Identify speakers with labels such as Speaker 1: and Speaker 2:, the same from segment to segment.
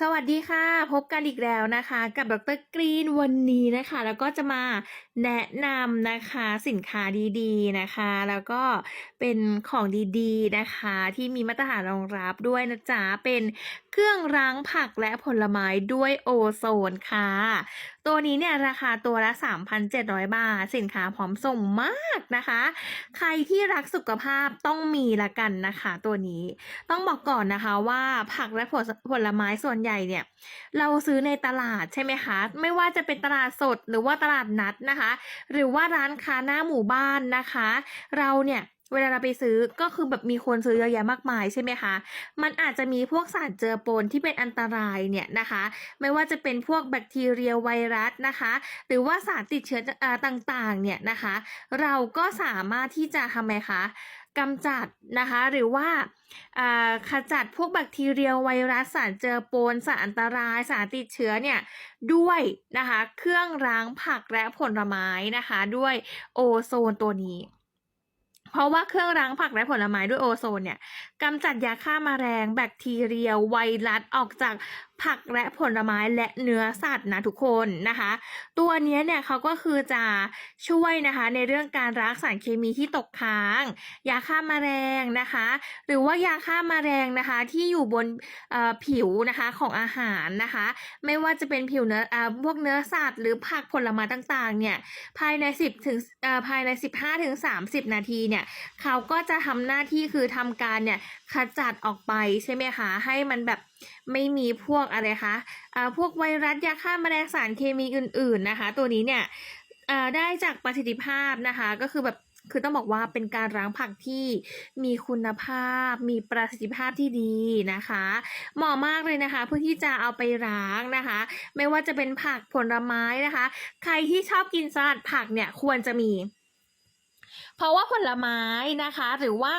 Speaker 1: สวัสดีค่ะ พบกันอีกแล้วนะคะ กับดรกรีนวันนี้นะคะ แล้วก็จะมาแนะนำนะคะสินค้าดีๆนะคะ แล้วก็เป็นของดีๆนะคะ ที่มีมาตรฐานรองรับด้วยนะจ๊ะเป็นเครื่องล้างผักและผลไม้ด้วยโอโซนค่ะ ตัวนี้เนี่ยราคาตัวละ 3,700 บาท สินค้าพร้อมส่งมากนะคะ ใครที่รักสุขภาพต้องมีละกันนะคะ ตัวนี้ต้องบอกก่อนนะคะว่าผักและผลผลไม้ส่วนใหญ่เนี่ยเราซื้อในตลาดใช่ไหมคะ ไม่ว่าจะเป็นตลาดสดหรือว่าตลาดนัดนะคะ หรือว่าร้านค้าหน้าหมู่บ้านนะคะ เราเนี่ยเวลาเราไปซื้อก็คือแบบมีคนซื้อเยอะแยะมากมายใช่ไหมคะ มันอาจจะมีพวกสารเจือปนที่เป็นอันตรายเนี่ยนะคะ ไม่ว่าจะเป็นพวกแบคทีเรียไวรัสนะคะ หรือว่าสารติดเชื้อต่างๆเนี่ยนะคะ เราก็สามารถที่จะทำไมคะ กำจัดนะคะหรือว่าขจัดพวกแบคทีเรียไวรัสสารเจือปนสารอันตรายสารติดเชื้อเนี่ยด้วยนะคะเครื่องล้างผักและผลไม้นะคะด้วยโอโซนตัวนี้เพราะว่าเครื่องล้างผักและผลไม้ด้วยโอโซนเนี่ยกำจัดยาฆ่ามาแมลงแบคทีเรียไวรัสออกจากผักและผลไม้และเนื้อสัตว์นะทุกคนนะคะ ตัวนี้เนี่ยเขาก็คือจะช่วยนะคะในเรื่องการรักสารเคมีที่ตกค้าง ยาฆ่ามาแมลงนะคะ หรือว่ายาฆ่ามาแมลงนะคะที่อยู่บนผิวนะคะของอาหารนะคะ ไม่ว่าจะเป็นผิวเนื้ออพวกเนื้อสัตว์หรือผักผลไม้ต่างๆเนี่ยภายใน 10ถึงภายใน 15ถึง30 นาทีเนี่ยเขาก็จะทำหน้าที่คือทำการเนี่ยขจัดออกไปใช่ไหมคะให้มันแบบไม่มีพวกอะไรคะอ่าพวกไวรัสยาฆ่าแมลงสารเคมีอื่น ๆนะคะ ตัวนี้เนี่ยอ่าได้จากประสิทธิภาพนะคะ ก็คือแบบคือต้องบอกว่าเป็นการล้างผักที่มีคุณภาพ มีประสิทธิภาพที่ดีนะคะ เหมาะมากเลยนะคะ เพื่อที่จะเอาไปล้างนะคะ ไม่ว่าจะเป็นผักผลไม้นะคะ ใครที่ชอบกินสลัดผักเนี่ยควรจะมี เพราะว่าผลไม้นะคะ หรือว่า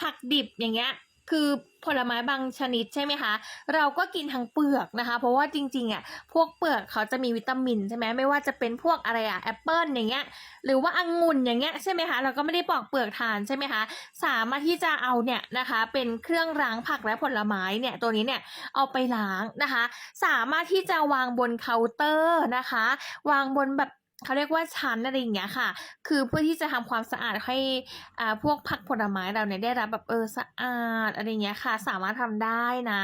Speaker 1: ผักดิบอย่างเงี้ย คือผลไม้บางชนิดใช่ไหมคะ เราก็กินทั้งเปลือกนะคะ เพราะว่าจริงๆอะพวกเปลือกเขาจะมีวิตามินใช่ไหมไม่ว่าจะเป็นพวกอะไรอะแอปเปิลอย่างเงี้ยหรือว่าองุ่นอย่างเงี้ยใช่ไหมคะเราก็ไม่ได้ปอกเปลือกทานใช่ไหมคะสามารถที่จะเอาเนี่ยนะคะ เป็นเครื่องล้างผักและผลไม้เนี่ยตัวนี้เนี่ยเอาไปล้างนะคะ สามารถที่จะวางบนเคาน์เตอร์นะคะ วางบนแบบ เขาเรียกว่าชั้นอะไรอย่างเงี้ยค่ะ คือเพื่อที่จะทำความสะอาดให้อ่าพวกผักผลไม้เราเนี่ยได้รับแบบเออสะอาดอะไรเงี้ยค่ะ สามารถทำได้นะ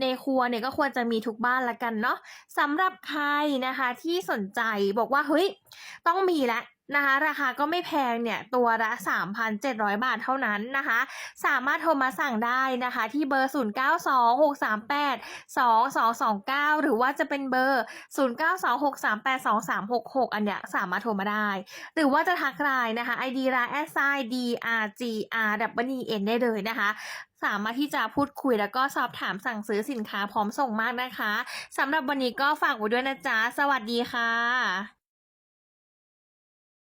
Speaker 1: ในครัวเนี่ยก็ควรจะมีทุกบ้านละกันเนาะสำหรับใครนะคะที่สนใจบอกว่าเฮ้ยต้องมีละ นะคะราคาก็ไม่แพงเนี่ยตัวละ 3,700 บาทเท่านั้นนะคะ สามารถโทรมาสั่งได้นะคะ ที่เบอร์ 0926382229 หรือว่าจะเป็นเบอร์ 0926382366 อันเนี้ยสามารถโทรมาได้ หรือว่าจะทักไลน์นะคะ ID ไลน์ s i d r g r w n ได้เลยนะคะสามารถที่จะพูดคุยแล้วก็สอบถามสั่งซื้อสินค้าพร้อมส่งมากนะคะสำหรับวันนี้ก็ฝากไว้ด้วยนะจ๊ะ สวัสดีค่ะ